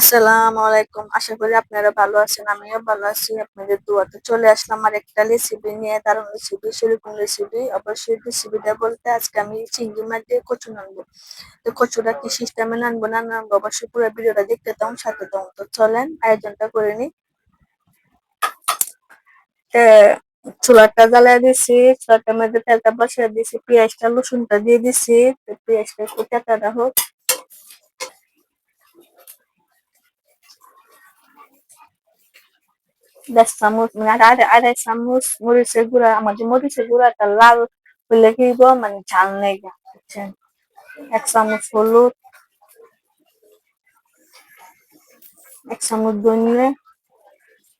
আসসালামু আলাইকুম। আশা করি আপনারা ভালো আছেন, আমিও ভালো আছি। আপনাদের দুয়াতে চলে আসলাম আর একটা রেসিপি নিয়ে, দারুণ রেসিপি সেরকম রেসিপি অবশ্যই রেসিপিটা বলতে আজকে আমি চিংড়ি মাছ দিয়ে কচু নানবো। তো কচুটা কি সিস্টেমে নানবো না নানবো, অবশ্যই পুরো ভিডিওটা দেখতে তাও সাথে তাও তো চলেন, আয়োজনটা করে নি চুলাটা জ্বালিয়ে দিছি, চুলাটার মধ্যে তেলটা বসিয়ে দিছি, পেঁয়াজটা রসুনটা দিয়ে দিছি। পেঁয়াজটা একটু তেতাটা হোক। দেড় চামচ মানে আড়াই চামচ মরিচের গুঁড়া আমাদের মরিচের গুঁড়াটা লাল হলে কি মানে ঝাল নেই বুঝছেন এক চামচ হলুদ এক চামচ ধনিয়া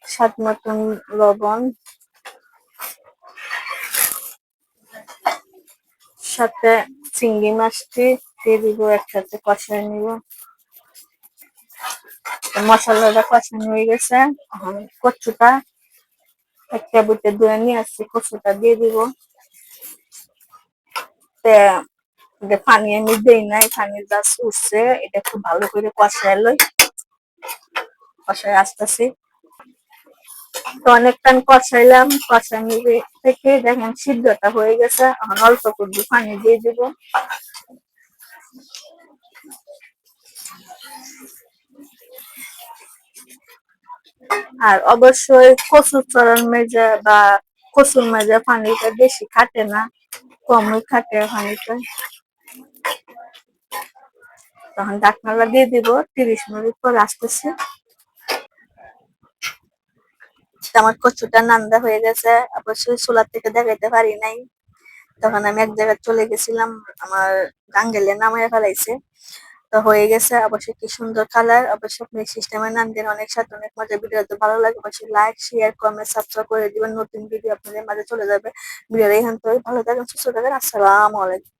স্বাদ মতন লবণ সাথে চিংড়ি মাছটি দিয়ে দিব একসাথে কষায় নিব মশলাটা কষানো হয়ে গেছে। এখন কচুটা একটা বুটে ধুয়ে নিয়ে আসছি, কচুটা দিয়ে দিব। পানি আমি দিই নাই পানি জাস্ট উঠছে, এটা খুব ভালো করে কষায় লই। কষায় আসতেছি। তো অনেকক্ষণ কষাইলাম, কষানি থেকে দেখেন সিদ্ধটা হয়ে গেছে। এখন অল্প করে পানি দিয়ে দিব। আর অবশ্যই কচুর চরণ মেজা বা কচুর মেজা পানিটা বেশি খাটে না, কমই খাটে পানিটা। তখন ডাকনালা দিয়ে দিব, তিরিশ মিনিট পর আসতেছে। আমার কচুটা নান্দা হয়ে গেছে, অবশ্যই চুলার থেকে দেখাইতে পারি নাই। তখন আমি এক জায়গায় চলে গেছিলাম, আমার গাঙ্গেলে নামায় ফেলাইছে। তো হয়ে গেছে। অবশ্যই কি সুন্দর কালার অবশ্যই আপনি সিস্টেমের নাম দেন অনেক সাথে অনেক মজা ভিডিও তো ভালো লাগে অবশ্যই লাইক শেয়ার কমেন্ট সাবস্ক্রাইব করে দিবেন। নতুন ভিডিও আপনাদের মাঝে চলে যাবে। ভিডিও এখান থেকে ভালো থাকেন সুস্থ থাকেন আসসালামু আলাইকুম।